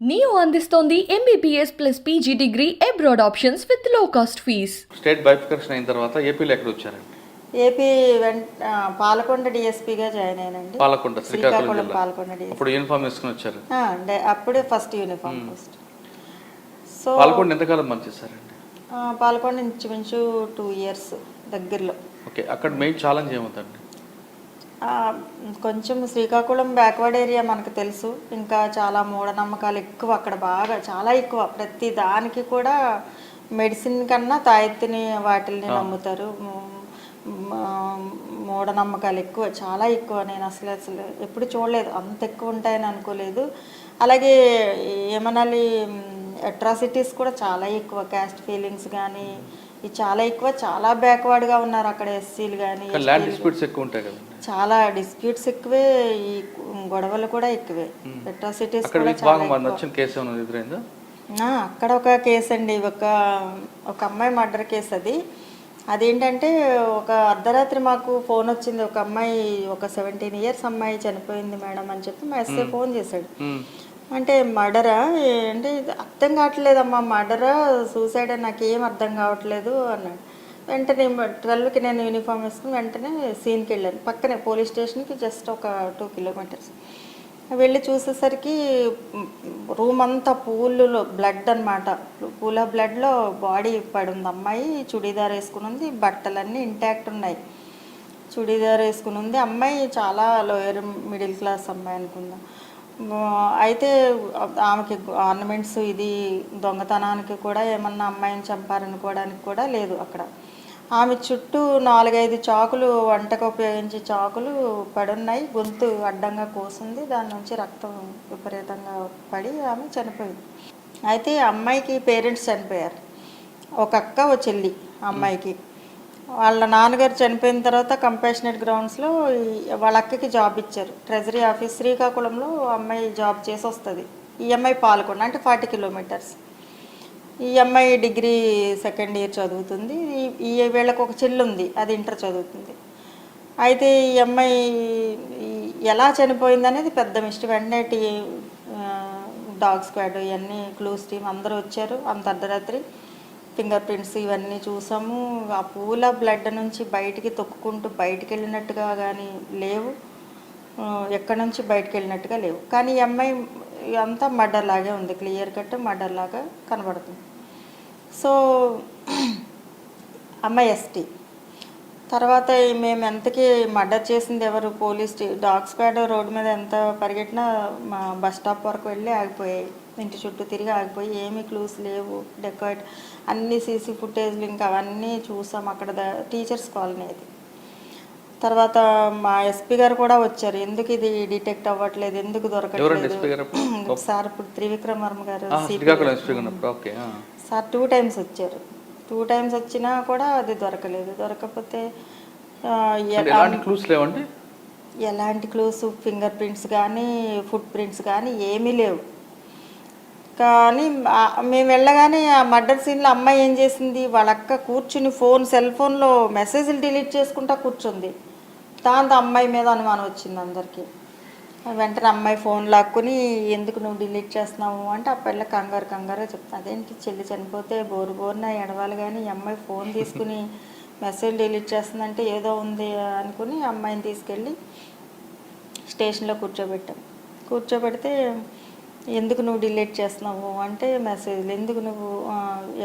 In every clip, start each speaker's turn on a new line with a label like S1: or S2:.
S1: Neo అందిస్తోంది MBBS plus PG degree abroad options with low cost fees
S2: state bifurcation అయిన తర్వాత ఏపీలో ఎక్కడ వచ్చారండి?
S3: ఏపీ వెంట పాలకొండ డిఎస్పీగా జాయిన్ అయ్యానండి
S2: పాలకొండ శ్రీకాకుళం
S3: పాలకొండ డిఎస్పీ
S2: అప్పుడు యూనిఫామ్ వేసుకుని వచ్చారు.
S3: అప్పుడే first uniform post so
S2: Palakonda ఎంతకాలం పనిచేశారండి
S3: ఆ, పాలకొండ ఇంచుమించు టూ ఇయర్స్ దగ్గరలో.
S2: ఓకే అక్కడ మెయిన్ ఛాలెంజ్
S3: ఆ, కొంచెం శ్రీకాకుళం బ్యాక్వర్డ్ ఏరియా మనకు తెలుసు. ఇంకా చాలా మూఢనమ్మకాలు ఎక్కువ అక్కడ బాగా చాలా ఎక్కువ. ప్రతి దానికి కూడా మెడిసిన్ కన్నా తాయెత్తిని వాటిల్ని నమ్ముతారు. మూఢనమ్మకాలు ఎక్కువ చాలా ఎక్కువ. నేను అసలు అసలు ఎప్పుడు చూడలేదు. అంత ఎక్కువ ఉంటాయని అనుకోలేదు. అలాగే ఏమనాలి అట్రాసిటీస్ కూడా చాలా ఎక్కువ. క్యాస్ట్ ఫీలింగ్స్ కానీ ఇవి చాలా ఎక్కువ చాలా బ్యాక్వర్డ్గా ఉన్నారు అక్కడ ఎస్సీలు కానీ
S2: ల్యాండ్ డిస్ప్యూట్స్ ఎక్కువ ఉంటాయి కదండి
S3: చాలా డిస్ప్యూట్స్ ఎక్కువే ఈ గొడవలు కూడా ఎక్కువే. అట్రాసిటీస్
S2: అక్కడ
S3: కూడా
S2: కేసు ఎదురైందా?
S3: అక్కడ ఒక కేసు అండి. ఒక ఒక అమ్మాయి మర్డర్ కేసు అది. అదేంటంటే ఒక అర్ధరాత్రి మాకు ఫోన్ వచ్చింది. ఒక అమ్మాయి ఒక సెవెంటీన్ ఇయర్స్ అమ్మాయి చనిపోయింది మేడం అని చెప్పి మా ఎస్ఏ ఫోన్ చేశాడు. అంటే మర్డరా? అంటే అర్థం కావట్లేదమ్మా మర్డరా? సూసైడ్ నాకేం అర్థం కావట్లేదు అన్నాడు. వెంటనే ట్వెల్వ్కి నేను యూనిఫామ్ వేసుకుని వెంటనే సీన్కి వెళ్ళాను. పక్కనే పోలీస్ స్టేషన్కి జస్ట్ ఒక టూ కిలోమీటర్స్. వెళ్ళి చూసేసరికి రూమ్ అంతా పూలులో బ్లడ్ అనమాట పూల బ్లడ్లో బాడీ పడి ఉంది అమ్మాయి చుడీదార్ వేసుకుని ఉంది బట్టలన్నీ ఇంటాక్ట్ ఉన్నాయి. చుడీదార్ వేసుకుని ఉంది. అమ్మాయి చాలా లోయర్ మిడిల్ క్లాస్ అమ్మాయి అనుకుందాం. అయితే ఆమెకి ఆర్నమెంట్స్ ఇది దొంగతనానికి కూడా ఏమన్నా అమ్మాయిని చంపారనుకోవడానికి కూడా లేదు అక్కడ. ఆమె చుట్టూ నాలుగైదు చాకులు వంటకు ఉపయోగించే చాకులు పడున్నాయి. గొంతు అడ్డంగా కోసింది. దాని నుంచి రక్తం విపరీతంగా పడి ఆమె చనిపోయింది. అయితే అమ్మాయికి పేరెంట్స్ చనిపోయారు. ఒక అక్క ఓ చెల్లి అమ్మాయికి. వాళ్ళ నాన్నగారు చనిపోయిన తర్వాత కంపాషనేట్ గ్రౌండ్స్లో వాళ్ళ అక్కకి జాబ్ ఇచ్చారు. ట్రెజరీ ఆఫీస్ శ్రీకాకుళంలో అమ్మాయి జాబ్ చేసి వస్తుంది ఈ అమ్మాయి పాల్గొండ అంటే ఫార్టీ కిలోమీటర్స్. ఈ అమ్మాయి డిగ్రీ సెకండ్ ఇయర్ చదువుతుంది. ఈ- ఈ వీళ్ళకి ఒక చెల్లు ఉంది అది ఇంటర్ చదువుతుంది. అయితే ఈ అమ్మాయి ఎలా చనిపోయింది అనేది పెద్ద మిస్టర్ వెంటనే టీ డాగ్ స్క్వాడ్ ఇవన్నీ క్లూస్ టీమ్ అందరూ వచ్చారు. అంత అర్ధరాత్రి ఫింగర్ ప్రింట్స్ ఇవన్నీ చూసాము. ఆ పూల బ్లడ్ నుంచి బయటికి తొక్కుకుంటూ బయటికి వెళ్ళినట్టుగా కానీ లేవు. ఎక్కడి నుంచి బయటికి వెళ్ళినట్టుగా లేవు. కానీ ఈ అమ్మాయి అంతా మర్డర్ లాగే ఉంది. క్లియర్ కట్ మర్డర్ లాగా కనబడుతుంది. సో అమ్మాయి ఎస్టీ. తర్వాత మేము ఎంతకి మర్డర్ చేసింది ఎవరు? పోలీస్ డాగ్ స్క్వాడ్ రోడ్డు మీద ఎంత పరిగెట్టినా మా బస్ స్టాప్ వరకు వెళ్ళి ఆగిపోయాయి. ఇంటి చుట్టూ తిరిగి ఆగిపోయి ఏమీ క్లూస్ లేవు. డెకాయిట్ అన్ని సీసీ ఫుటేజ్లు ఇంకా అవన్నీ చూసాం అక్కడ టీచర్స్ కాలనీ అది. తర్వాత మా ఎస్పీ గారు కూడా వచ్చారు. ఎందుకు ఇది డిటెక్ట్ అవ్వట్లేదు? ఎందుకు దొరకట్లేదు? సార్ ఇప్పుడు త్రివిక్రమ్ వర్మ గారు. సార్ టూ టైమ్స్ వచ్చారు. టూ టైమ్స్ వచ్చినా కూడా అది దొరకలేదు. దొరకకపోతే
S2: అంటే ఎలాంటి క్లూస్ లేవండి?
S3: ఎలాంటి క్లూస్ ఫింగర్ ప్రింట్స్ కానీ ఫుట్ ప్రింట్స్ కానీ ఏమీ లేవు. కానీ మేము వెళ్ళగానే ఆ మర్డర్ సీన్లో అమ్మాయి ఏం చేసింది? వాళ్ళ అక్క కూర్చుని ఫోన్ సెల్ ఫోన్లో మెసేజ్లు డిలీట్ చేసుకుంటా కూర్చుంది. దాంతో అమ్మాయి మీద అనుమానం వచ్చింది అందరికీ. వెంటనే అమ్మాయి ఫోన్ లాక్కుని ఎందుకు నువ్వు డిలీట్ చేస్తున్నావు? అంటే ఆ పిల్ల కంగారు కంగారుగా చెప్తాను అదేంటి చెల్లి చనిపోతే బోరు బోరున ఎడవాలి కానీ ఈ అమ్మాయి ఫోన్ తీసుకుని మెసేజ్ డిలీట్ చేస్తుందంటే ఏదో ఉంది అనుకుని అమ్మాయిని తీసుకెళ్ళి స్టేషన్లో కూర్చోబెట్టాం. కూర్చోబెడితే ఎందుకు నువ్వు డిలీట్ చేస్తున్నావు? అంటే మెసేజ్లు ఎందుకు నువ్వు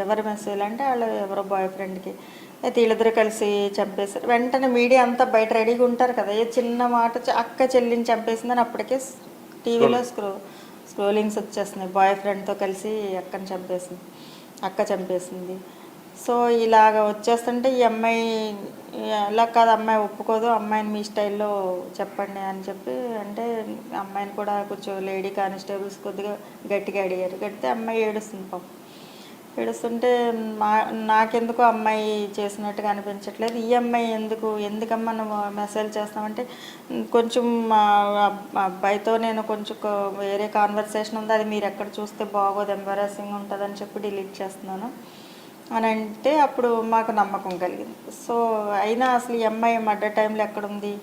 S3: ఎవరి మెసేజ్ అంటే వాళ్ళ ఎవరో బాయ్ ఫ్రెండ్కి. అయితే వీళ్ళిద్దరు కలిసి చంపేశారు. వెంటనే మీడియా అంతా బయట రెడీగా ఉంటారు కదా. ఏ చిన్న మాట అక్క చెల్లిని చంపేసిందని అప్పటికే టీవీలో స్క్రో స్క్రోలింగ్స్ వచ్చేస్తున్నాయి. బాయ్ ఫ్రెండ్తో కలిసి అక్కని చంపేసింది. అక్క చంపేసింది. సో ఇలాగ వచ్చేస్తుంటే ఈ అమ్మాయి ఇలా కాదు అమ్మాయి ఒప్పుకోదు అమ్మాయిని మీ స్టైల్లో చెప్పండి అని చెప్పి అంటే అమ్మాయిని కూడా కొంచెం లేడీ కానిస్టేబుల్స్ కొద్దిగా గట్టిగా అడిగారు. గడితే అమ్మాయి ఏడుస్తుంది పాపం. ఏడుస్తుంటే మా నాకెందుకు అమ్మాయి చేసినట్టుగా అనిపించట్లేదు. ఈ అమ్మాయి ఎందుకు ఎందుకమ్మా నువ్వు మెసేజ్ చేస్తామంటే కొంచెం మా అబ్బాయితో నేను కొంచెం వేరే కాన్వర్సేషన్ ఉంది. అది మీరు ఎక్కడ చూస్తే బాగోదు ఎంబారాసింగ్ ఉంటుందని చెప్పి డిలీట్ చేస్తున్నాను. అని అంటే అప్పుడు మాకు నమ్మకం కలిగింది. సో అయినా అసలు ఈ అమ్మాయి మడ్డ టైంలో ఎక్కడుంది?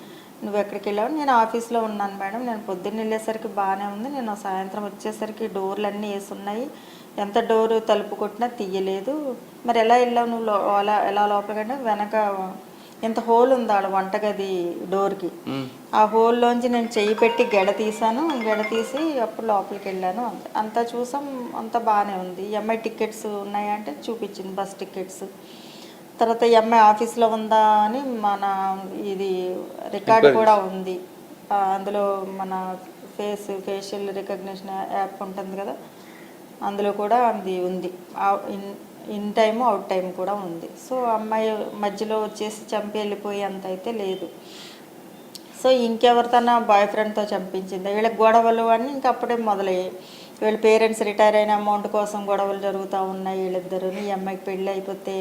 S3: నువ్వు ఎక్కడికి వెళ్ళావు? నేను ఆఫీస్లో ఉన్నాను మేడం. నేను పొద్దున్న వెళ్ళేసరికి బాగానే ఉంది. నేను సాయంత్రం వచ్చేసరికి డోర్లు అన్నీ వేసి ఉన్నాయి ఎంత డోరు తలుపు కొట్టినా తీయలేదు. మరి ఎలా వెళ్ళావు నువ్వు లో- అలా ఎలా లోపలికంటే వెనక ఇంత హోల్ ఉంది ఆడ వంటగది డోర్కి. ఆ హోల్లోంచి నేను చెయ్యి పెట్టి గెడ తీసాను గెడ తీసి అప్పుడు లోపలికి వెళ్ళాను. అంత అంతా చూసాం అంతా బాగానే ఉంది. ఎంఐ టికెట్స్ ఉన్నాయా అంటే చూపించింది బస్ టికెట్స్. తర్వాత ఎంఐ ఆఫీస్లో ఉందా అని మన ఇది రికార్డ్ కూడా ఉంది. అందులో మన ఫేస్ ఫేషియల్ రికగ్నిషన్ యాప్ ఉంటుంది కదా. అందులో కూడా అది ఉంది. In in time out time కూడా ఉంది. సో అమ్మాయి మధ్యలో వచ్చేసి చంపి వెళ్ళిపోయి అంత అయితే లేదు. సో ఇంకెవరితోనా బాయ్ ఫ్రెండ్తో చంపించింది. వీళ్ళ గొడవలు అని ఇంక అప్పుడే మొదలయ్యాయి. వీళ్ళ పేరెంట్స్ రిటైర్ అయిన అమౌంట్ కోసం గొడవలు జరుగుతూ ఉన్నాయి వీళ్ళిద్దరూ. నీ అమ్మాయికి పెళ్ళి అయిపోతే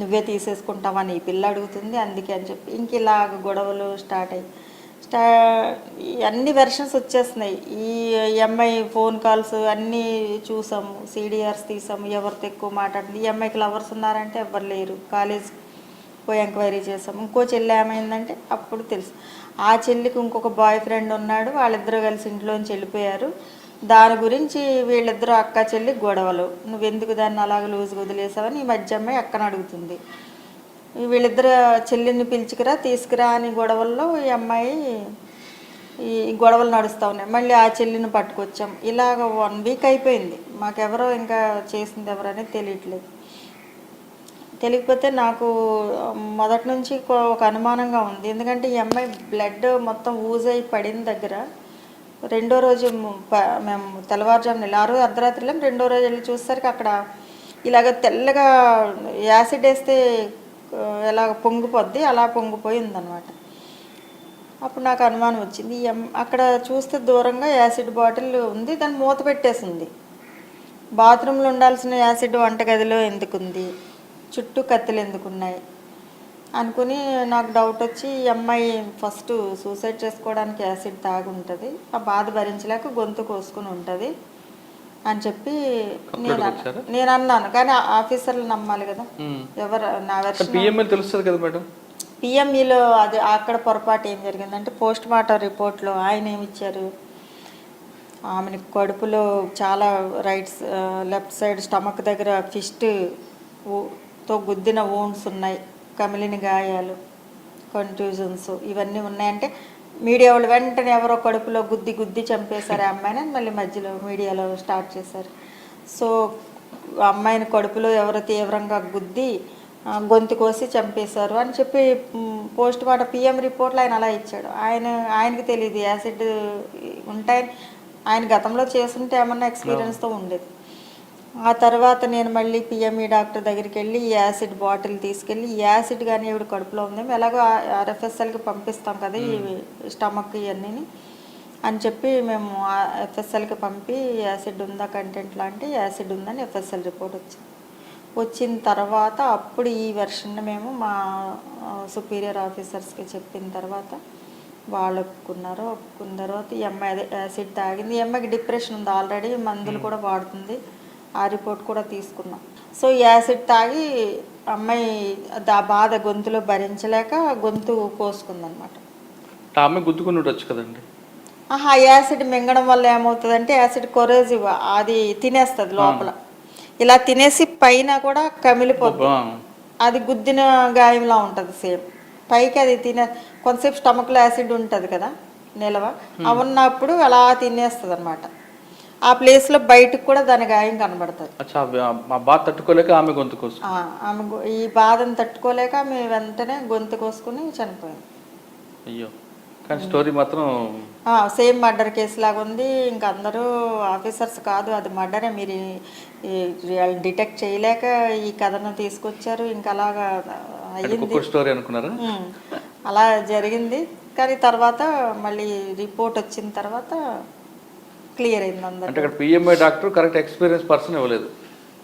S3: నువ్వే తీసేసుకుంటావని ఈ పిల్ల అడుగుతుంది. అందుకే అని చెప్పి ఇంక ఇలాగ గొడవలు స్టార్ట్ అయ్యి స్టా అన్ని వెర్షన్స్ వచ్చేస్తున్నాయి. ఈ ఎంఐ ఫోన్ కాల్స్ అన్నీ చూసాము. సీడీఆర్స్ తీసాము. ఎవరితో ఎక్కువ మాట్లాడింది ఈ అమ్మాయికి లవర్స్ ఉన్నారంటే ఎవరు లేరు. కాలేజ్ పోయి ఎంక్వైరీ చేసాం ఇంకో చెల్లి ఏమైందంటే అప్పుడు తెలుసు. ఆ చెల్లికి ఇంకొక బాయ్ ఫ్రెండ్ ఉన్నాడు. వాళ్ళిద్దరూ కలిసి ఇంట్లోంచి వెళ్ళిపోయారు. దాని గురించి వీళ్ళిద్దరూ అక్క చెల్లి గొడవలు. నువ్వెందుకు దాన్ని అలాగ లూజ్గా వదిలేసావని? ఈ మధ్య అమ్మాయి అక్కను అడుగుతుంది. వీళ్ళిద్దరు చెల్లిని పిలుచుకురా తీసుకురా అని గొడవల్లో ఈ అమ్మాయి ఈ గొడవలు నడుస్తూ ఉన్నాయి. మళ్ళీ ఆ చెల్లిని పట్టుకొచ్చాం. ఇలాగ వన్ వీక్ అయిపోయింది. మాకెవరో ఇంకా చేసింది ఎవరనేది తెలియట్లేదు. తెలియకపోతే నాకు మొదటి నుంచి ఒక అనుమానంగా ఉంది. ఎందుకంటే ఈ అమ్మాయి బ్లడ్ మొత్తం ఊజ్ అయి పడిన దగ్గర రెండో రోజు ప- మేము తెల్లవారుజామున వెళ్ళి ఆ రోజు అర్ధరాత్రిలో రెండో రోజు వెళ్ళి చూసేసరికి అక్కడ ఇలాగ తెల్లగా యాసిడ్ వేస్తే ఎలా పొంగిపోద్ది అలా పొంగిపోయిందనమాట అప్పుడు నాకు అనుమానం వచ్చింది ఎం అక్కడ చూస్తే దూరంగా యాసిడ్ బాటిల్ ఉంది దాన్ని మూత పెట్టేసింది. బాత్రూంలో ఉండాల్సిన యాసిడ్ వంటగదిలో ఎందుకుంది చుట్టూ కత్తులు ఎందుకున్నాయి అనుకుని నాకు డౌట్ వచ్చి ఈ అమ్మాయి ఫస్ట్ సూసైడ్ చేసుకోవడానికి యాసిడ్ తాగుంటుంది ఆ బాధ భరించలేక గొంతు కోసుకుని ఉంటుంది. అని చెప్పి నేను? నేను అన్నాను. కానీ ఆఫీసర్లు నమ్మాలి కదా. ఎవరు నా వెర్షన్
S2: పిఎంఎల్ తెలుస్తుంది కదా మేడం?
S3: పిఎంఈలో అది అక్కడ పొరపాటు ఏం జరిగిందంటే పోస్ట్ మార్టం రిపోర్ట్లో ఆయన ఏమి ఇచ్చారు? ఆమెని కడుపులో చాలా రైట్స్ లెఫ్ట్ సైడ్ స్టమక్ దగ్గర ఫిస్ట్తో గుద్దిన వూండ్స్ ఉన్నాయి. కమిలిన గాయాలు కన్ఫ్యూజన్స్ ఇవన్నీ ఉన్నాయంటే మీడియా వాళ్ళు వెంటనే ఎవరో కడుపులో గుద్ది గుద్ది చంపేశారు ఆ అమ్మాయిని మళ్ళీ మధ్యలో మీడియాలో స్టార్ట్ చేశారు. సో అమ్మాయిని కడుపులో ఎవరో తీవ్రంగా గుద్ది గొంతు కోసి చంపేశారు అని చెప్పి పోస్ట్ మార్టం పిఎం రిపోర్ట్లో ఆయన అలా ఇచ్చాడు. ఆయన ఆయనకి తెలియదు యాసిడ్ ఉంటాయని. ఆయన గతంలో చేస్తుంటే ఏమన్నా ఎక్స్పీరియన్స్తో ఉండేది. ఆ తర్వాత నేను మళ్ళీ పిఎంఈ డాక్టర్ దగ్గరికి వెళ్ళి ఈ యాసిడ్ బాటిల్ తీసుకెళ్ళి ఈ యాసిడ్ కానీ ఇవిడ కడుపులో ఉందేమో ఎలాగో ఆర్ఎఫ్ఎస్ఎల్కి పంపిస్తాం కదా ఈ స్టమక్ ఇవన్నీ అని చెప్పి మేము ఎఫ్ఎస్ఎల్కి పంపి యాసిడ్ ఉందా కంటెంట్ లాంటి యాసిడ్ ఉందని ఎఫ్ఎస్ఎల్ రిపోర్ట్ వచ్చింది. వచ్చిన తర్వాత అప్పుడు ఈ వెర్షన్ మేము మా సుపీరియర్ ఆఫీసర్స్కి చెప్పిన తర్వాత వాళ్ళు ఒప్పుకున్నారు ఒప్పుకున్న తర్వాత ఈ అమ్మాయి యాసిడ్ తాగింది. ఈ అమ్మాయికి డిప్రెషన్ ఉంది ఆల్రెడీ మందులు కూడా వాడుతుంది. ఆ రిపోర్ట్ కూడా తీసుకున్నాం. సో ఈ యాసిడ్ తాగి అమ్మాయి ఆ బాధ గొంతులో భరించలేక గొంతు కోసుకుందనమాట.
S2: ఆమె గుద్దుకుని ఉండొచ్చు కదండి.
S3: ఆహా యాసిడ్ మింగడం వల్ల ఏమవుతుందంటే యాసిడ్ కొరేజివ్ అది తినేస్తుంది లోపల. ఇలా తినేసి పైన కూడా కమిలిపోతుంది. అది గుద్దిన గాయంలా ఉంటుంది సేమ్. పైకి అది తినే కొంతసేపు స్టమక్లో యాసిడ్ ఉంటుంది కదా నిలవ. అవి ఉన్నప్పుడు అలా తినేస్తుంది అనమాట ఆ ప్లేస్లో బయటకు కూడా దాని గాయం కనబడుతుంది.
S2: మా బాధ తట్టుకోలేక ఆమె గొంతు కోసం.
S3: ఆమె ఈ బాధను తట్టుకోలేక ఆమె వెంటనే గొంతు కోసుకుని చనిపోయింది
S2: అయ్యో కానీ స్టోరీ మాత్రం
S3: సేమ్ మర్డర్ కేసు లాగా ఉంది. ఇంకా అందరూ ఆఫీసర్స్ కాదు అది మర్డరే మీరు డిటెక్ట్ చేయలేక ఈ కథను తీసుకొచ్చారు. ఇంకా అలాగా అయ్యింది.
S2: స్టోరీ అనుకున్నారా.
S3: అలా జరిగింది. కానీ తర్వాత మళ్ళీ రిపోర్ట్ వచ్చిన తర్వాత క్లియర్ అయింది
S2: అంటే PMI doctor correct experience person ఇవ్వలేదు.